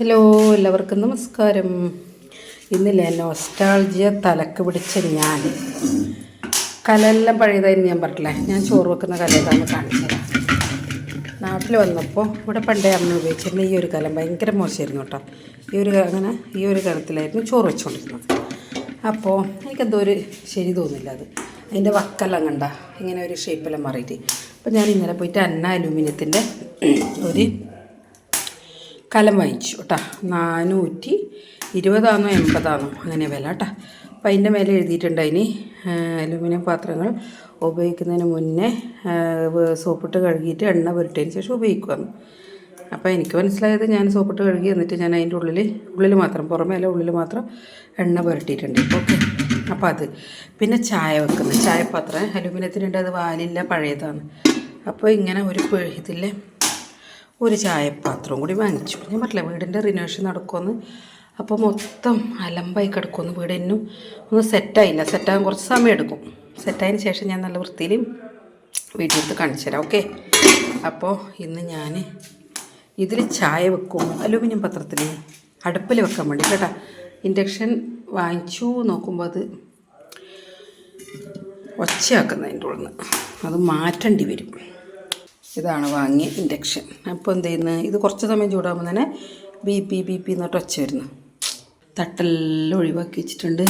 Hello എല്ലാവർക്കും നമസ്കാരം. ഇന്നില്ലേ nostalgia തലക്ക് പിടിച്ച ഞാൻ. കലെല്ലാം പഴയതായിരുന്നു ഞാൻ പറഞ്ഞില്ലേ ഞാൻ ചോറ് വെക്കുന്ന കല കാണിച്ചത്. കാണിച്ചു നാട്ടിൽ വന്നപ്പോൾ ഇവിടെ പണ്ടേ അമ്മ ഉപയോഗിച്ചിരുന്ന ഈ ഒരു കലം ഭയങ്കര മോശമായിരുന്നു കേട്ടോ. ഈ ഒരു അങ്ങനെ ഈ ഒരു കലത്തിലായിരുന്നു ചോറ് വെച്ചുകൊണ്ടിരുന്നത് അപ്പോൾ എനിക്കെന്തോ ഒരു ശരി തോന്നില്ല അത്. അതിന്റെ വക്കെല്ലാം കണ്ട ഇങ്ങനെ ഒരു ഷേപ്പെല്ലാം മാറിയിട്ട്. അപ്പോൾ ഞാൻ ഇന്നലെ പോയിട്ട് അന്ന അലൂമിനിയത്തിന്റെ ഒരു കലം വാങ്ങിച്ചു കേട്ടോ. നാനൂറ്റി ഇരുപതാണോ എൺപതാണോ അങ്ങനെ വില കേട്ടോ. അപ്പം അതിന്റെ മേലെ എഴുതിയിട്ടുണ്ട് അതിന് അലുമിനിയം പാത്രങ്ങൾ ഉപയോഗിക്കുന്നതിന് മുന്നേ സോപ്പിട്ട് കഴുകിയിട്ട് എണ്ണ പുരട്ടിയതിന് ശേഷം ഉപയോഗിക്കുമെന്ന് അപ്പോൾ എനിക്ക് മനസ്സിലായത് ഞാൻ സോപ്പിട്ട് കഴുകി എന്നിട്ട് ഞാൻ അതിന്റെ ഉള്ളിൽ ഉള്ളിൽ മാത്രം പുറമേ അല്ല ഉള്ളിൽ മാത്രം എണ്ണ പുരട്ടിയിട്ടുണ്ട്. ഓക്കെ. അപ്പോൾ അത്. പിന്നെ ചായ വെക്കുന്നത് ചായപാത്രം അലുമിനിയത്തിനുണ്ട്. അത് വാലില്ല പഴയതാണ്. അപ്പോൾ ഇങ്ങനെ ഒരു ഇതില്ലേ? ഒരു ചായപാത്രവും കൂടി വാങ്ങിച്ചു. ഞാൻ പറഞ്ഞില്ല വീടിന്റെ റിനോവേഷൻ നടക്കുമെന്ന്. അപ്പോൾ മൊത്തം അലമ്പായി കിടക്കുമെന്ന് വീട് ഇന്നും ഒന്ന് സെറ്റായില്ല സെറ്റാകാൻ കുറച്ച് സമയം എടുക്കും. സെറ്റായതിന് ശേഷം ഞാൻ നല്ല വൃത്തിയിൽ വീട്ടിലെടുത്ത് കാണിച്ചു തരാം. ഓക്കെ അപ്പോൾ ഇന്ന് ഞാൻ ഇതിൽ ചായ വെക്കും. അലൂമിനിയം പത്രത്തിൽ അടുപ്പിൽ വെക്കാൻ വേണ്ടി കേട്ടാ. ഇൻഡക്ഷൻ വാങ്ങിച്ചു നോക്കുമ്പോൾ അത് ഒച്ചയാക്കുന്നതിന്റെ ഉള്ളിൽ നിന്ന്. അത് മാറ്റേണ്ടി വരും. ഇതാണ് വാങ്ങിയ ഇൻഡക്ഷൻ. അപ്പോൾ എന്ത് ചെയ്യുന്നത് ഇത് കുറച്ച് സമയം ചൂടാകുമ്പോൾ തന്നെ ബി പി ബി പി എന്നിട്ട് ഒച്ച വരുന്നു. തട്ടെല്ലാം ഒഴിവാക്കി വെച്ചിട്ടുണ്ട്.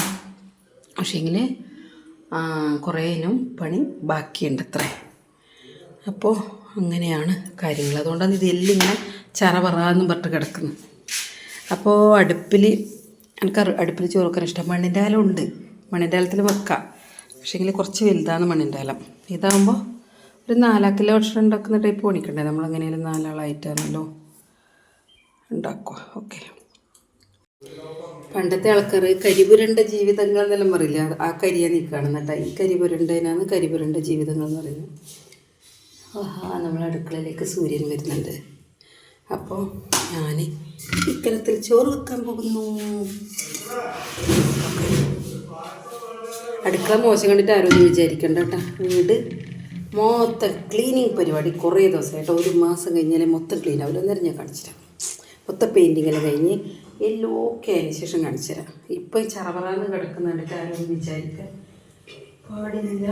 പക്ഷേങ്കിൽ കുറേ ഇനം പണി ബാക്കിയുണ്ട് അത്രേ. അപ്പോൾ അങ്ങനെയാണ് കാര്യങ്ങൾ. അതുകൊണ്ടാണ് ഇത് എല്ലാം ഇങ്ങനെ ചറപറാന്നും പറഞ്ഞിട്ട് കിടക്കുന്നത് അപ്പോൾ അടുപ്പിൽ എനിക്ക് അടുപ്പിൽ ചോറ് ഇഷ്ടം മണ്ണിന്റെ ആലം ഉണ്ട് മണ്ണിന്റെ ആലത്തിൽ വെക്കാം പക്ഷേങ്കിൽ കുറച്ച് വലുതാണ് മണ്ണിന്റെ ആലം ഇതാകുമ്പോൾ ഒരു നാലാക്കിലോ ഭക്ഷണം ഉണ്ടാക്കുന്ന ടൈപ്പ് പണിക്കണ്ടേ? നമ്മൾ എങ്ങനെയാലും നാലാളായിട്ടാണല്ലോ ഉണ്ടാക്കുക. ഓക്കെ പണ്ടത്തെ ആൾക്കാർ കരിപുരണ്ട ജീവിതങ്ങൾ എന്നെല്ലാം പറയില്ല? ആ കരിയ നിൽക്കുകയാണ് എന്നിട്ട് ഈ കരിപുരണ്ടതിനാണ് കരിപുരണ്ട ജീവിതങ്ങൾ എന്ന് പറയുന്നത്. ആഹാ നമ്മൾ അടുക്കളയിലേക്ക് സൂര്യൻ വരുന്നുണ്ട്. അപ്പോൾ ഞാൻ ഇക്കരത്തിൽ ചോറ് വെക്കാൻ പോകുന്നു. അടുക്കള മോശം കണ്ടിട്ട് ആരോഗ്യം വിചാരിക്കണ്ട കേട്ടോ വീട് മൊത്തം ക്ലീനിങ് പരിപാടി കുറേ ദിവസമായിട്ട്. ഒരു മാസം കഴിഞ്ഞാലേ മൊത്തം ക്ലീൻ ആവില്ല അന്നേരം ഞാൻ കാണിച്ചു മൊത്തം പെയിന്റിങ്ങെല്ലാം കഴിഞ്ഞ് എല്ലാം ഓക്കെ അതിന് ശേഷം കാണിച്ചു തരാം ഇപ്പം ഈ ചറവറാന്ന് കിടക്കുന്നുണ്ട് ആരോഗ്യം വിചാരിക്കാൻ പാടില്ല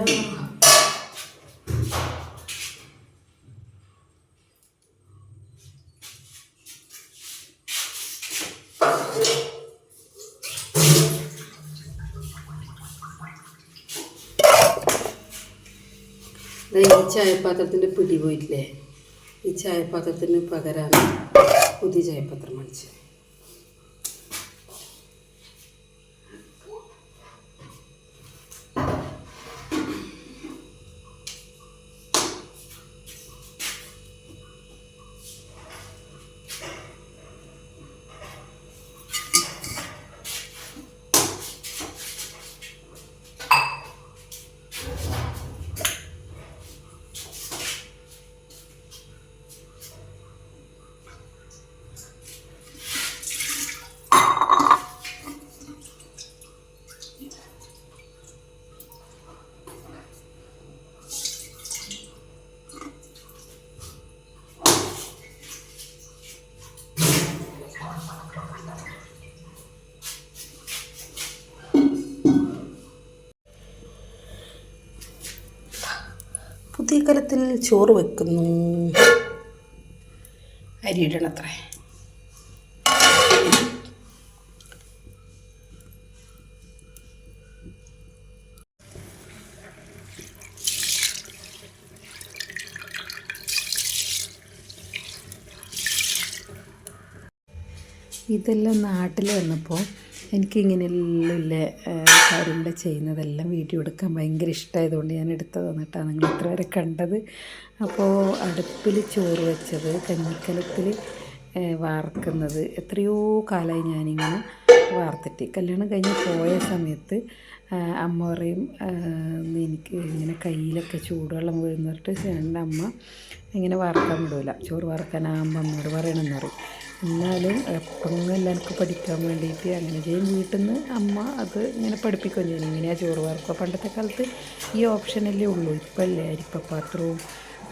ഈ ചായപാത്രത്തിന്റെ പിടി പോയിട്ടില്ലേ? ഈ ചായപാത്രത്തിന് പകരമാണ് പുതിയ ചായപാത്രം മേടിച്ചത്. പുതിയ കലത്തിൽ ചോറ് വെക്കുന്നു. അരിയിടണത്രേ ഇതെല്ലാം നാട്ടിൽ വന്നപ്പോൾ എനിക്കിങ്ങനെയുള്ള കാര്യങ്ങൾ ചെയ്യുന്നതെല്ലാം വീഡിയോ എടുക്കാൻ ഭയങ്കര ഇഷ്ടമായതുകൊണ്ട് ഞാൻ എടുത്തത് തന്നിട്ടാണ് നിങ്ങൾ ഇത്ര വരെ കണ്ടത്. അപ്പോൾ അടുപ്പിൽ ചോറ് വെച്ചത് കഞ്ഞിക്കലത്തിൽ വാർക്കുന്നത്. എത്രയോ കാലമായി ഞാനിങ്ങനെ വാർത്തിട്ട്. കല്യാണം കഴിഞ്ഞ് പോയ സമയത്ത് അമ്മ പറയും എനിക്ക് ഇങ്ങനെ കയ്യിലൊക്കെ ചൂടുവെള്ളം വീഴുന്നിട്ട് എന്റെ അമ്മ ഇങ്ങനെ വാർക്കാൻ വിടില്ല ചോറ് വാർക്കാനാകുമ്പോൾ അമ്മയോട് പറയണമെന്ന് പറയും. എന്നാലും എപ്പോഴെങ്കിലും എനിക്ക് പഠിക്കാൻ വേണ്ടിയിട്ട് അങ്ങനെ ചെയ്യും. വീട്ടിൽ നിന്ന് അമ്മ അത് ഇങ്ങനെ പഠിപ്പിക്കുകയും ചെയ്യും. ഇങ്ങനെയാണ് ചോറ് വാർക്കുക പണ്ടത്തെ കാലത്ത് ഈ ഓപ്ഷനല്ലേ ഉള്ളൂ. ഇപ്പം അല്ലേ അരിപ്പ അരിപ്പപ്പാത്രവും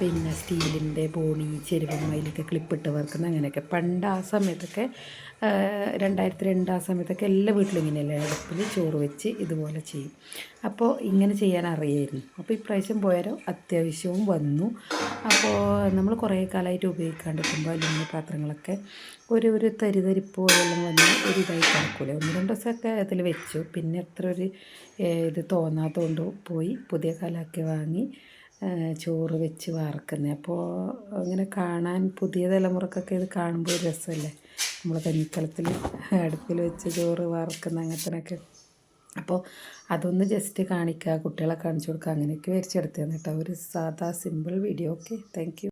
പിന്നെ സ്റ്റീലിന്റെ ബോണി ചെരുവമ്മയിലൊക്കെ ക്ലിപ്പിട്ട് വറുക്കുന്ന അങ്ങനെയൊക്കെ. പണ്ട് ആ സമയത്തൊക്കെ രണ്ടായിരത്തി രണ്ട് ആ സമയത്തൊക്കെ എല്ലാ വീട്ടിലും ഇങ്ങനെയല്ലേ അടുപ്പിൽ ചോറ് വെച്ച് ഇതുപോലെ ചെയ്യും. അപ്പോൾ ഇങ്ങനെ ചെയ്യാൻ അറിയായിരുന്നു. അപ്പോൾ ഇപ്രാവശ്യം പോയാലോ അത്യാവശ്യവും വന്നു. അപ്പോൾ നമ്മൾ കുറേ കാലമായിട്ട് ഉപയോഗിക്കാണ്ടിരിക്കുമ്പോൾ അലുമിനിയ പാത്രങ്ങളൊക്കെ ഒരു ഒരു തരിതരിപ്പ് പോലെല്ലാം വന്ന് ഒരു ഇതായി കിടക്കൂല. ഒന്ന് രണ്ട് ദിവസമൊക്കെ അതിൽ വെച്ചു. പിന്നെ അത്ര ഒരു ഇത് തോന്നാത്തതുകൊണ്ട് പോയി പുതിയ കാലമൊക്കെ വാങ്ങി ചോറ് വെച്ച് വാർക്കുന്നത് അപ്പോൾ ഇങ്ങനെ കാണാൻ പുതിയ തലമുറക്കൊക്കെ ഇത് കാണുമ്പോൾ ഒരു രസമല്ലേ നമ്മൾ കഞ്ഞിക്കലത്തിൽ അടുപ്പിൽ വെച്ച് ചോറ് വാർക്കുന്ന അങ്ങനത്തിനൊക്കെ. അപ്പോൾ അതൊന്ന് ജസ്റ്റ് കാണിക്കുക കുട്ടികളെ കാണിച്ചു കൊടുക്കുക അങ്ങനെയൊക്കെ വരച്ചെടുത്തതാണ് കേട്ടോ. ഒരു സാധാ സിമ്പിൾ വീഡിയോ. ഓക്കെ. താങ്ക്